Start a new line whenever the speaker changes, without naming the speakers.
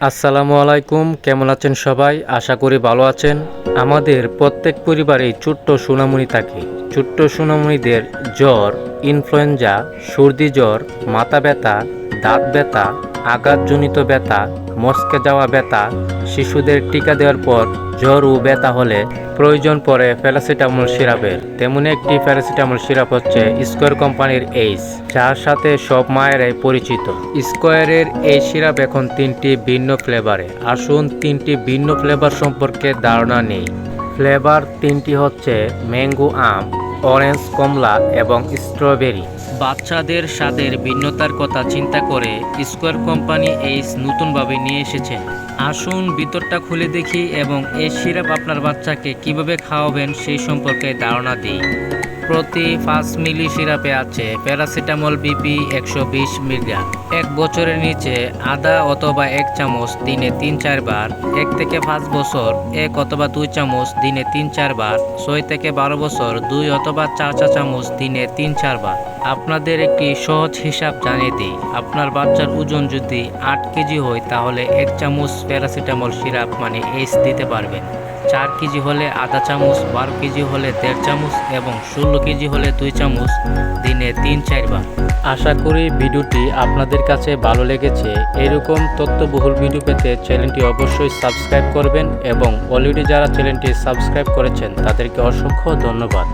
আসসালামু আলাইকুম, কেমন আছেন সবাই? আশা করি ভালো আছেন। আমাদের প্রত্যেক পরিবারেই ছোট্ট সোনামণি থাকে। ছোট্ট সোনামণিদের জ্বর ইনফ্লুয়েঞ্জা সর্দি জ্বর, মাথা ব্যথা, দাঁত ব্যথা, আঘাতজনিত ব্যথা মস্কে যাওয়া ব্যথা, শিশুদের টিকা দেওয়ার পর জ্বর ও ব্যথা হলে প্রয়োজন পড়ে প্যারাসিটামল সিরাপের। তেমনি একটি প্যারাসিটামল সিরাপ হচ্ছে স্কোয়ার কোম্পানির এইস যার সাথে সব মায়েরাই পরিচিত। স্কোয়ারের এই সিরাপ এখন তিনটি ভিন্ন ফ্লেভারে আসুন তিনটি ভিন্ন ফ্লেভার সম্পর্কে ধারণা নেই। ফ্লেভার তিনটি হচ্ছে ম্যাঙ্গো আম। অরেঞ্জ কমলা এবং স্ট্রবেরি। বাচ্চাদের স্বাদের ভিন্নতার কথা চিন্তা করে স্কোয়ার কোম্পানি এইস নতুনভাবে নিয়ে এসেছেন আসুন ভিতরটা খুলে দেখি এবং এই সিরাপ আপনার বাচ্চাকে কীভাবে খাওয়াবেন সেই সম্পর্কে ধারণা দিই। প্রতি পাঁচ মিলি সিরাপে আছে প্যারাসিটামল বিপি একশো বিশ মিলিগ্রাম। এক বছরের নিচে আদা অথবা এক চামচ দিনে তিন চারবার, এক থেকে পাঁচ বছর, এক অথবা দুই চামচ দিনে তিন চারবার, ছয় থেকে বারো বছর, দুই অথবা চার চা চামচ দিনে তিন চারবার। আপনাদের একটি সহজ হিসাব জানিয়ে দিই, আপনার বাচ্চার ওজন যদি আট কেজি হয় তাহলে এক চামচ প্যারাসিটামল সিরাপ মানে এইস দিতে পারবেন। চার কেজি হলে আধা চামচ, বারো কেজি হলে দেড় চামচ এবং ষোলো কেজি হলে দুই চামচ, দিনে তিন চারবার। আশা করি ভিডিওটি আপনাদের কাছে ভালো লেগেছে। এরকম তথ্যবহুল ভিডিও পেতে চ্যানেলটি অবশ্যই সাবস্ক্রাইব করবেন এবং অলরেডি যারা চ্যানেলটি সাবস্ক্রাইব করেছেন, তাদেরকে অসংখ্য ধন্যবাদ।